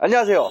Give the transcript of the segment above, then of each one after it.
안녕하세요.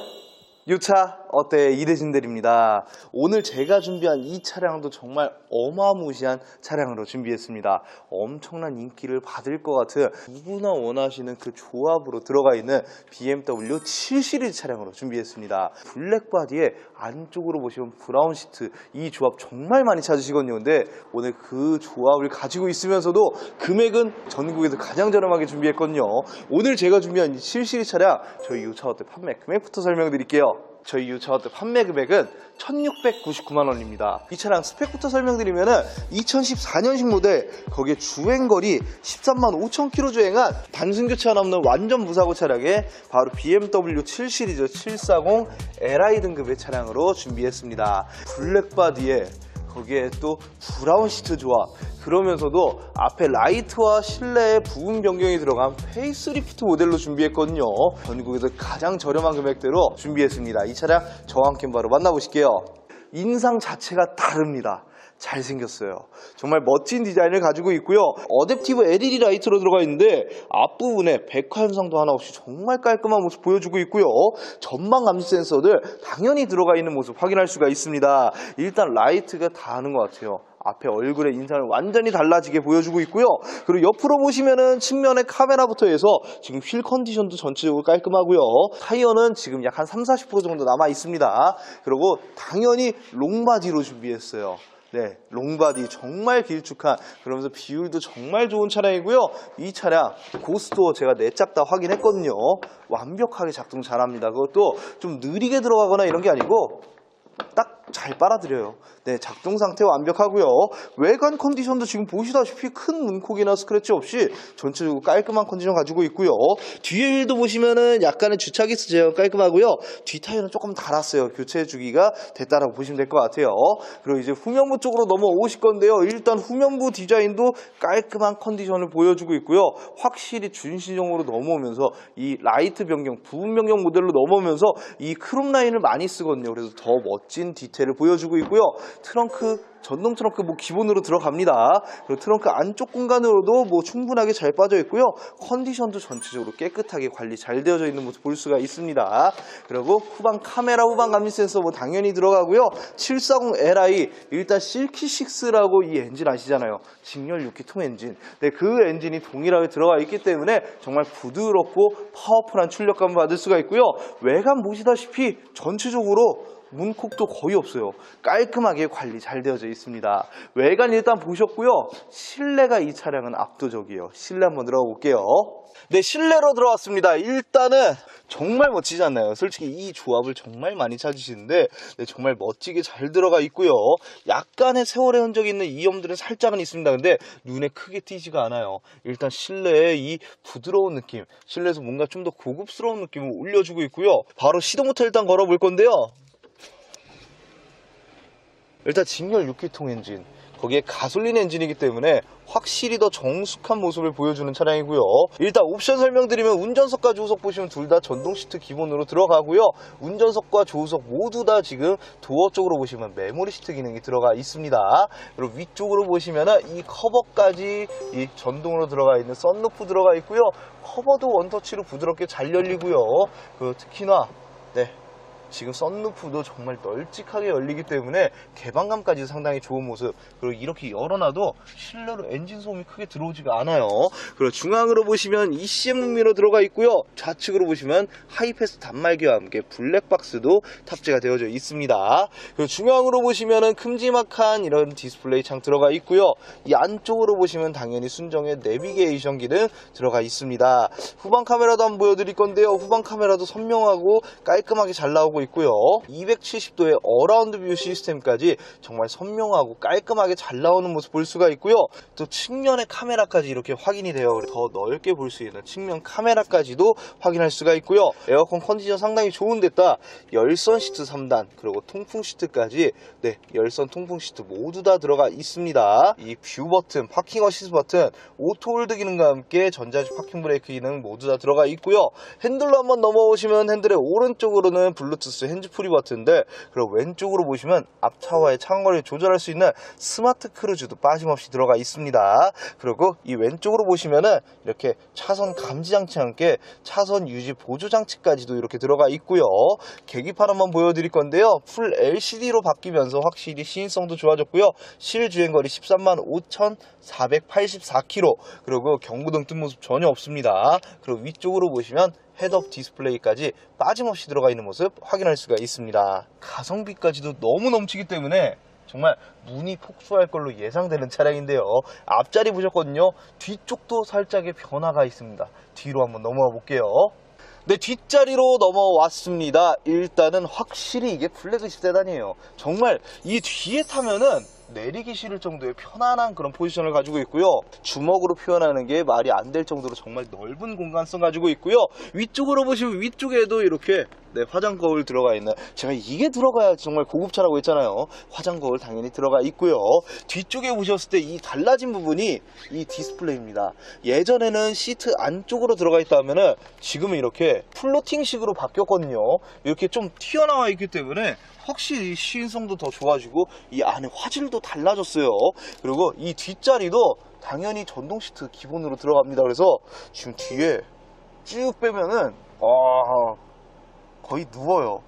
유차 어때 이대진 대리입니다. 오늘 제가 준비한 이 차량도 정말 어마무시한 차량으로 준비했습니다. 엄청난 인기를 받을 것 같은 누구나 원하시는 그 조합으로 들어가 있는 BMW 7 시리즈 차량으로 준비했습니다. 블랙 바디에 안쪽으로 보시면 브라운 시트 이 조합 정말 많이 찾으시거든요. 근데 오늘 그 조합을 가지고 있으면서도 금액은 전국에서 가장 저렴하게 준비했거든요. 오늘 제가 준비한 이 7 시리즈 차량 저희 유차 어때 판매 금액부터 설명드릴게요. 저희 유차워드 판매 금액은 1699만 원입니다. 이 차량 스펙부터 설명드리면 은 2014년식 모델 거기에 주행거리 13만 5천 킬로 주행한 단순 교체가 없는 완전 무사고 차량에 바로 BMW 7 시리즈 740 Li 등급의 차량으로 준비했습니다. 블랙바디에 거기에 또 브라운 시트 조합 그러면서도 앞에 라이트와 실내에 부분 변경이 들어간 페이스리프트 모델로 준비했거든요. 전국에서 가장 저렴한 금액대로 준비했습니다. 이 차량 저와 함께 바로 만나보실게요. 인상 자체가 다릅니다 잘생겼어요. 정말 멋진 디자인을 가지고 있고요. 어댑티브 LED 라이트로 들어가 있는데 앞부분에 백화 현상도 하나 없이 정말 깔끔한 모습 보여주고 있고요. 전방 감지 센서들 당연히 들어가 있는 모습 확인할 수가 있습니다. 일단 라이트가 다 하는 것 같아요. 앞에 얼굴의 인상을 완전히 달라지게 보여주고 있고요. 그리고 옆으로 보시면은 측면에 카메라부터 해서 지금 휠 컨디션도 전체적으로 깔끔하고요. 타이어는 지금 약 한 3, 40% 정도 남아 있습니다. 그리고 당연히 롱바디로 준비했어요. 네, 롱바디 정말 길쭉한 그러면서 비율도 정말 좋은 차량이고요. 이 차량 고스도 제가 내짝 다 확인했거든요. 완벽하게 작동 잘합니다. 그것도 좀 느리게 들어가거나 이런 게 아니고 딱 잘 빨아들여요. 네, 작동 상태 완벽하고요. 외관 컨디션도 지금 보시다시피 큰 문콕이나 스크래치 없이 전체적으로 깔끔한 컨디션 가지고 있고요. 뒤에 휠도 보시면은 약간의 주차기스 제어 깔끔하고요. 뒤 타이어는 조금 달았어요. 교체 주기가 됐다라고 보시면 될 것 같아요. 그리고 이제 후면부 쪽으로 넘어오실 건데요. 일단 후면부 디자인도 깔끔한 컨디션을 보여주고 있고요. 확실히 준신형으로 넘어오면서 이 라이트 변경, 부분 변경 모델로 넘어오면서 이 크롬 라인을 많이 쓰거든요. 그래서 더 멋진 디테일을 보여주고 있고요. 트렁크 전동 트렁크 뭐 기본으로 들어갑니다. 그리고 트렁크 안쪽 공간으로도 뭐 충분하게 잘 빠져 있고요. 컨디션도 전체적으로 깨끗하게 관리 잘 되어져 있는 모습 볼 수가 있습니다. 그리고 후방 카메라 후방 감지 센서 뭐 당연히 들어가고요. 740Li 일단 실키6라고 이 엔진 아시잖아요. 직렬 6기 통 엔진. 네, 그 엔진이 동일하게 들어가 있기 때문에 정말 부드럽고 파워풀한 출력감을 받을 수가 있고요. 외관 보시다시피 전체적으로 문콕도 거의 없어요. 깔끔하게 관리 잘 되어져 있습니다. 외관 일단 보셨고요. 실내가 이 차량은 압도적이에요. 실내 한번 들어가 볼게요. 네, 실내로 들어왔습니다. 일단은 정말 멋지지 않나요? 솔직히 이 조합을 정말 많이 찾으시는데 네, 정말 멋지게 잘 들어가 있고요. 약간의 세월의 흔적이 있는 이염들은 살짝은 있습니다. 근데 눈에 크게 띄지가 않아요. 일단 실내에 이 부드러운 느낌, 실내에서 뭔가 좀 더 고급스러운 느낌을 올려주고 있고요. 바로 시동 부터 일단 걸어볼 건데요. 일단 직렬 6기통 엔진 거기에 가솔린 엔진이기 때문에 확실히 더 정숙한 모습을 보여주는 차량이고요. 일단 옵션 설명드리면 운전석과 조수석 보시면 둘 다 전동 시트 기본으로 들어가고요. 운전석과 조수석 모두 다 지금 도어 쪽으로 보시면 메모리 시트 기능이 들어가 있습니다. 그리고 위쪽으로 보시면은 이 커버까지 이 전동으로 들어가 있는 썬루프 들어가 있고요. 커버도 원터치로 부드럽게 잘 열리고요. 그 특히나 네 지금 썬루프도 정말 널찍하게 열리기 때문에 개방감까지 상당히 좋은 모습. 그리고 이렇게 열어놔도 실내로 엔진 소음이 크게 들어오지가 않아요. 그리고 중앙으로 보시면 ECM 흥미로 들어가 있고요. 좌측으로 보시면 하이패스 단말기와 함께 블랙박스도 탑재가 되어져 있습니다. 그리고 중앙으로 보시면은 큼지막한 이런 디스플레이 창 들어가 있고요. 이 안쪽으로 보시면 당연히 순정의 내비게이션 기능 들어가 있습니다. 후방 카메라도 한번 보여드릴 건데요. 후방 카메라도 선명하고 깔끔하게 잘 나오고 있고요. 270도의 어라운드 뷰 시스템까지 정말 선명하고 깔끔하게 잘 나오는 모습 볼 수가 있고요. 또 측면의 카메라까지 이렇게 확인이 돼요 더 넓게 볼 수 있는 측면 카메라까지도 확인할 수가 있고요. 에어컨 컨디션 상당히 좋은 데다 열선 시트 3단 그리고 통풍 시트까지 네 열선 통풍 시트 모두 다 들어가 있습니다. 이 뷰 버튼 파킹 어시스 버튼 오토 홀드 기능과 함께 전자식 파킹 브레이크 기능 모두 다 들어가 있고요. 핸들로 한번 넘어오시면 핸들의 오른쪽으로는 블루투스 블루투스 핸즈프리 버튼들 그리고 왼쪽으로 보시면 앞차와의 차간거리를 조절할 수 있는 스마트 크루즈도 빠짐없이 들어가 있습니다. 그리고 이 왼쪽으로 보시면은 이렇게 차선 감지 장치와 함께 차선 유지 보조 장치까지도 이렇게 들어가 있고요. 계기판 한번 보여드릴 건데요. 풀 LCD로 바뀌면서 확실히 시인성도 좋아졌고요. 실주행거리 13만 5,484km 그리고 경고등 뜬 모습 전혀 없습니다. 그리고 위쪽으로 보시면 헤드업 디스플레이까지 빠짐없이 들어가 있는 모습 확인할 수가 있습니다. 가성비까지도 너무 넘치기 때문에 정말 문이 폭주할 걸로 예상되는 차량인데요. 앞자리 보셨거든요. 뒤쪽도 살짝의 변화가 있습니다. 뒤로 한번 넘어가 볼게요. 네, 뒷자리로 넘어왔습니다. 일단은 확실히 이게 플래그십 세단이에요. 정말 이 뒤에 타면은 내리기 싫을 정도의 편안한 그런 포지션을 가지고 있고요. 주먹으로 표현하는 게 말이 안 될 정도로 정말 넓은 공간성 가지고 있고요. 위쪽으로 보시면 위쪽에도 이렇게 네, 화장 거울 들어가 있는 제가 이게 들어가야 정말 고급차라고 했잖아요. 화장 거울 당연히 들어가 있고요. 뒤쪽에 보셨을 때 이 달라진 부분이 이 디스플레이입니다. 예전에는 시트 안쪽으로 들어가 있다 하면은 지금은 이렇게 플로팅식으로 바뀌었거든요. 이렇게 좀 튀어나와 있기 때문에 확실히 시인성도 더 좋아지고 이 안에 화질도 달라졌어요. 그리고 이 뒷자리도 당연히 전동 시트 기본으로 들어갑니다. 그래서 지금 뒤에 쭉 빼면은 아 거의 누워요.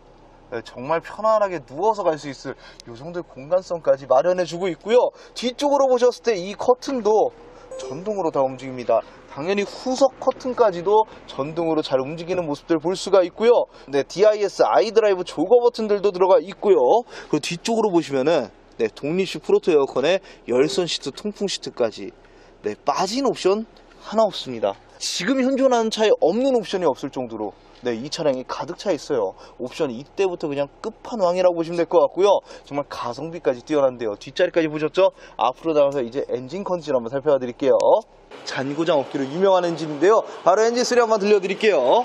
네, 정말 편안하게 누워서 갈 수 있을 이 정도의 공간성까지 마련해 주고 있고요. 뒤쪽으로 보셨을 때 이 커튼도 전동으로 다 움직입니다. 당연히 후석 커튼까지도 전동으로 잘 움직이는 모습들 볼 수가 있고요. 네, DIS 아이드라이브 조거 버튼들도 들어가 있고요. 그리고 뒤쪽으로 보시면은 네, 독립식 프로토 에어컨에 열선 시트, 통풍 시트까지 네, 빠진 옵션 하나 없습니다. 지금 현존하는 차에 없는 옵션이 없을 정도로 네, 이 차량이 가득 차 있어요. 옵션이 이때부터 그냥 끝판왕이라고 보시면 될 것 같고요. 정말 가성비까지 뛰어난데요. 뒷자리까지 보셨죠? 앞으로 나가서 이제 엔진 컨디션 한번 살펴봐 드릴게요. 잔고장 없기로 유명한 엔진인데요. 바로 엔진 소리 한번 들려드릴게요.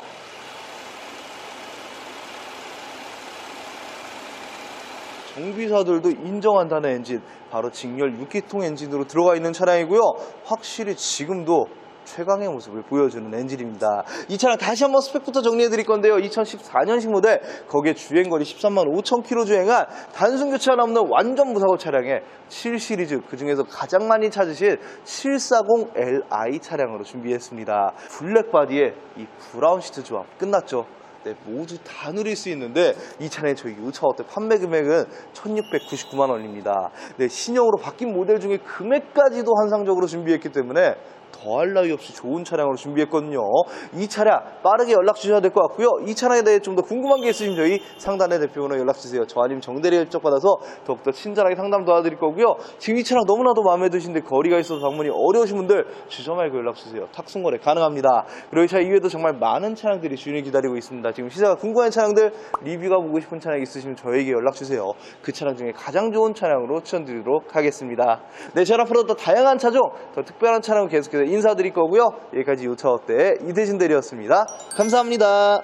정비사들도 인정한다는 엔진 바로 직렬 6기통 엔진으로 들어가 있는 차량이고요 확실히 지금도 최강의 모습을 보여주는 엔진입니다. 이 차량 다시 한번 스펙부터 정리해 드릴 건데요. 2014년식 모델. 거기에 주행거리 13만 5천 킬로 주행한 단순 교체 하나 없는 완전 무사고 차량의 7 시리즈. 그 중에서 가장 많이 찾으실 740Li 차량으로 준비했습니다. 블랙 바디에 이 브라운 시트 조합 끝났죠 네, 모두 다 누릴 수 있는데 이 차량의 저희 이차 어때 판매 금액은 1699만 원입니다. 네, 신형으로 바뀐 모델 중에 금액까지도 환상적으로 준비했기 때문에 더할 나위 없이 좋은 차량으로 준비했거든요. 이 차량 빠르게 연락 주셔야 될 것 같고요. 이 차량에 대해 좀 더 궁금한 게 있으시면 저희 상단의 대표번호 연락 주세요. 저 아니면 정대리 일적 받아서 더욱더 친절하게 상담 도와드릴 거고요. 지금 이 차량 너무나도 마음에 드신데 거리가 있어서 방문이 어려우신 분들 주저 말고 연락 주세요. 탁송 거래 가능합니다. 그리고 이 차 이외에도 정말 많은 차량들이 주인을 기다리고 있습니다. 지금 시세가 궁금한 차량들 리뷰가 보고 싶은 차량 있으시면 저에게 연락 주세요. 그 차량 중에 가장 좋은 차량으로 추천드리도록 하겠습니다. 네, 저는 앞으로 더 다양한 차종, 더 특별한 차량을 계속해서 인사드릴 거고요. 여기까지 요차 어때 이대진 대리였습니다. 감사합니다.